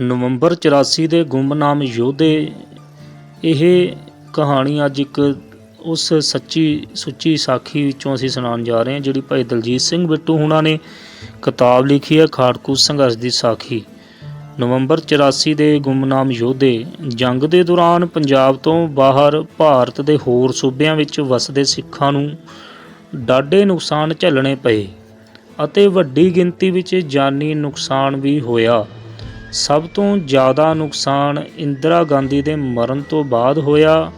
ਨਵੰਬਰ 84 ਦੇ ਗੁੰਮਨਾਮ ਯੋਧੇ, ਇਹ ਕਹਾਣੀ ਅੱਜ ਇੱਕ ਉਸ ਸੱਚੀ ਸੁੱਚੀ ਸਾਖੀ ਵਿੱਚੋਂ ਅਸੀਂ ਸੁਣਾਉਣ ਜਾ ਰਹੇ ਹਾਂ, ਜਿਹੜੀ ਭਾਈ ਦਲਜੀਤ ਸਿੰਘ ਬਿੱਟੂ ਹੁਣਾਂ ਨੇ ਕਿਤਾਬ ਲਿਖੀ ਹੈ ਖਾੜਕੂ ਸੰਘਰਸ਼ ਦੀ ਸਾਖੀ। ਨਵੰਬਰ 84 ਦੇ ਗੁੰਮਨਾਮ ਯੋਧੇ ਜੰਗ ਦੇ ਦੌਰਾਨ ਪੰਜਾਬ ਤੋਂ ਬਾਹਰ ਭਾਰਤ ਦੇ ਹੋਰ ਸੂਬਿਆਂ ਵਿੱਚ ਵਸਦੇ ਸਿੱਖਾਂ ਨੂੰ ਡਾਢੇ ਨੁਕਸਾਨ ਝੱਲਣੇ ਪਏ ਅਤੇ ਵੱਡੀ ਗਿਣਤੀ ਵਿੱਚ ਜਾਨੀ ਨੁਕਸਾਨ ਵੀ ਹੋਇਆ। ਸਭ ਤੋਂ ਜ਼ਿਆਦਾ ਨੁਕਸਾਨ ਇੰਦਰਾ ਗਾਂਧੀ ਦੇ ਮਰਨ ਤੋਂ ਬਾਅਦ ਹੋਇਆ।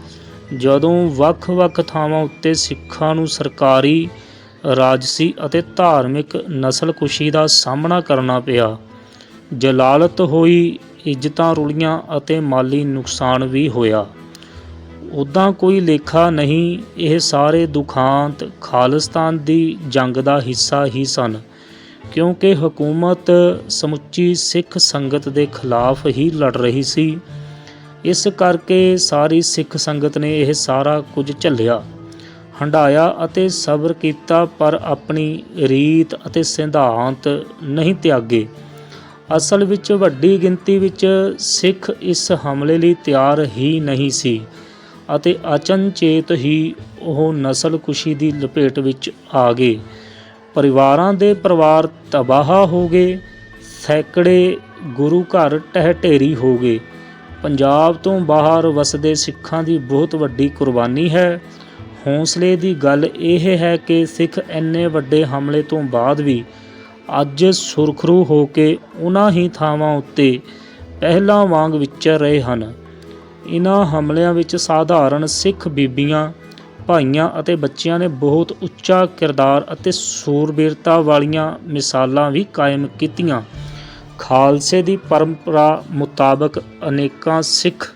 ਜਦੋਂ ਵੱਖ-ਵੱਖ ਥਾਵਾਂ ਉੱਤੇ ਸਿੱਖਾਂ ਨੂੰ ਸਰਕਾਰੀ, ਰਾਜਸੀ ਅਤੇ ਧਾਰਮਿਕ ਨਸਲਕੁਸ਼ੀ ਦਾ ਸਾਹਮਣਾ ਕਰਨਾ ਪਿਆ। ਜਲਾਲਤ ਹੋਈ, ਇੱਜ਼ਤਾਂ ਰੁਲੀਆਂ ਅਤੇ ਮਾਲੀ ਨੁਕਸਾਨ ਵੀ ਹੋਇਆ। ਉੱਦਾਂ ਕੋਈ ਲੇਖਾ ਨਹੀਂ, ਇਹ ਸਾਰੇ ਦੁਖਾਂਤ ਖਾਲਿਸਤਾਨ ਦੀ ਜੰਗ ਦਾ ਹਿੱਸਾ ਹੀ ਸਨ। ਕਿਉਂਕਿ ਹਕੂਮਤ ਸਮੁੱਚੀ ਸਿੱਖ ਸੰਗਤ ਦੇ ਖਿਲਾਫ ਹੀ ਲੜ ਰਹੀ ਸੀ। ਇਸ ਕਰਕੇ ਸਾਰੀ ਸਿੱਖ ਸੰਗਤ ਨੇ ਇਹ ਸਾਰਾ ਕੁਝ ਝੱਲਿਆ ਹੰਡਾਇਆ ਅਤੇ ਸਬਰ ਕੀਤਾ, ਪਰ ਆਪਣੀ ਰੀਤ ਅਤੇ ਸਿਧਾਂਤ ਨਹੀਂ ਤਿਆਗੇ। ਅਸਲ ਵਿੱਚ ਵੱਡੀ ਗਿਣਤੀ ਵਿੱਚ ਸਿੱਖ ਇਸ ਹਮਲੇ ਲਈ ਤਿਆਰ ਹੀ ਨਹੀਂ ਸੀ ਅਤੇ ਅਚਨਚੇਤ ਹੀ ਉਹ ਨਸਲਕੁਸ਼ੀ ਦੀ ਲਪੇਟ ਵਿੱਚ ਆ ਗਏ। ਪਰਿਵਾਰਾਂ ਦੇ ਪਰਿਵਾਰ ਤਬਾਹ ਹੋ ਗਏ, ਸੈਂਕੜੇ ਗੁਰੂ ਘਰ ਟਹਿ ਢੇਰੀ ਹੋ ਗਏ। ਪੰਜਾਬ ਤੋਂ ਬਾਹਰ ਵਸਦੇ ਸਿੱਖਾਂ ਦੀ ਬਹੁਤ ਵੱਡੀ ਕੁਰਬਾਨੀ ਹੈ। ਹੌਸਲੇ ਦੀ ਗੱਲ ਇਹ ਹੈ ਕਿ ਸਿੱਖ ਇੰਨੇ ਵੱਡੇ ਹਮਲੇ ਤੋਂ ਬਾਅਦ ਵੀ ਅੱਜ ਸੁਰਖਰੂ ਹੋ ਕੇ ਉਹਨਾਂ ਹੀ ਥਾਵਾਂ ਉੱਤੇ ਪਹਿਲਾਂ ਵਾਂਗ ਵਿਚਰ ਰਹੇ ਹਨ। ਇਨ੍ਹਾਂ ਹਮਲਿਆਂ ਵਿੱਚ ਸਾਧਾਰਨ ਸਿੱਖ ਬੀਬੀਆਂ ਭਾਈਆਂ ਅਤੇ ਬੱਚਿਆਂ ਨੇ ਬਹੁਤ ਉੱਚਾ ਕਿਰਦਾਰ ਅਤੇ ਸੂਰਬੀਰਤਾ ਵਾਲੀਆਂ ਮਿਸਾਲਾਂ ਵੀ ਕਾਇਮ ਕੀਤੀਆਂ। ਖਾਲਸੇ ਦੀ ਪਰੰਪਰਾ ਮੁਤਾਬਕ ਅਨੇਕਾਂ ਸਿੱਖ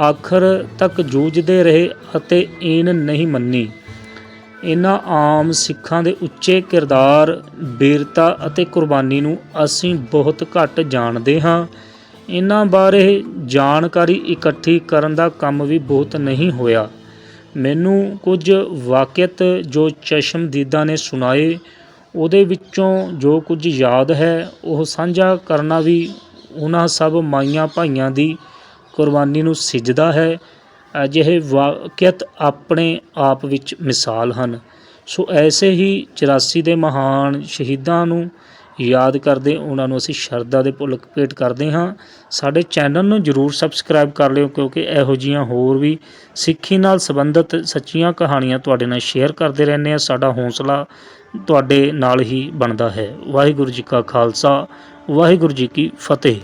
ਆਖਰ ਤੱਕ ਜੂਝਦੇ ਰਹੇ ਅਤੇ ਈਨ ਨਹੀਂ ਮੰਨੀ। ਇਹਨਾਂ ਆਮ ਸਿੱਖਾਂ ਦੇ ਉੱਚੇ ਕਿਰਦਾਰ, ਬੀਰਤਾ ਅਤੇ ਕੁਰਬਾਨੀ ਨੂੰ ਅਸੀਂ ਬਹੁਤ ਘੱਟ ਜਾਣਦੇ ਹਾਂ। ਇਹਨਾਂ ਬਾਰੇ ਜਾਣਕਾਰੀ ਇਕੱਠੀ ਕਰਨ ਦਾ ਕੰਮ ਵੀ ਬਹੁਤ ਨਹੀਂ ਹੋਇਆ। ਮੈਨੂੰ ਕੁਝ ਵਾਕਿਅਤ ਜੋ ਚਸ਼ਮਦੀਦਾਂ ਨੇ ਸੁਣਾਏ, ਉਹਦੇ ਵਿੱਚੋਂ ਜੋ ਕੁਝ ਯਾਦ ਹੈ, ਉਹ ਸਾਂਝਾ ਕਰਨਾ ਵੀ ਉਹਨਾਂ ਸਭ ਮਾਈਆਂ ਭਾਈਆਂ ਦੀ ਕੁਰਬਾਨੀ ਨੂੰ ਸਿੱਜਦਾ ਹੈ। ਅਜਿਹੇ ਵਾਕਿਅਤ ਆਪਣੇ ਆਪ ਵਿੱਚ ਮਿਸਾਲ ਹਨ। ਸੋ ਐਸੇ ਹੀ 84 ਦੇ ਮਹਾਨ ਸ਼ਹੀਦਾਂ ਨੂੰ ਯਾਦ ਕਰਦੇ ਉਹਨਾਂ ਨੂੰ ਅਸੀਂ ਸ਼ਰਧਾ ਦੇ ਭੁੱਲ ਭੇਟ ਕਰਦੇ ਹਾਂ। ਸਾਡੇ ਚੈਨਲ ਨੂੰ ਜਰੂਰ ਸਬਸਕ੍ਰਾਈਬ ਕਰ ਲਿਓ ਕਿਉਂਕਿ ਇਹੋ ਜੀਆਂ ਹੋਰ ਵੀ ਸਿੱਖੀ ਨਾਲ ਸੰਬੰਧਿਤ ਸੱਚੀਆਂ ਕਹਾਣੀਆਂ ਤੁਹਾਡੇ ਨਾਲ ਸ਼ੇਅਰ ਕਰਦੇ ਰਹਿੰਦੇ ਆ ਸਾਡਾ ਹੌਸਲਾ ਤੁਹਾਡੇ ਨਾਲ ਹੀ ਬਣਦਾ ਹੈ। ਵਾਹਿਗੁਰੂ ਜੀ ਕਾ ਖਾਲਸਾ, ਵਾਹਿਗੁਰੂ ਜੀ ਕੀ ਫਤਿਹ।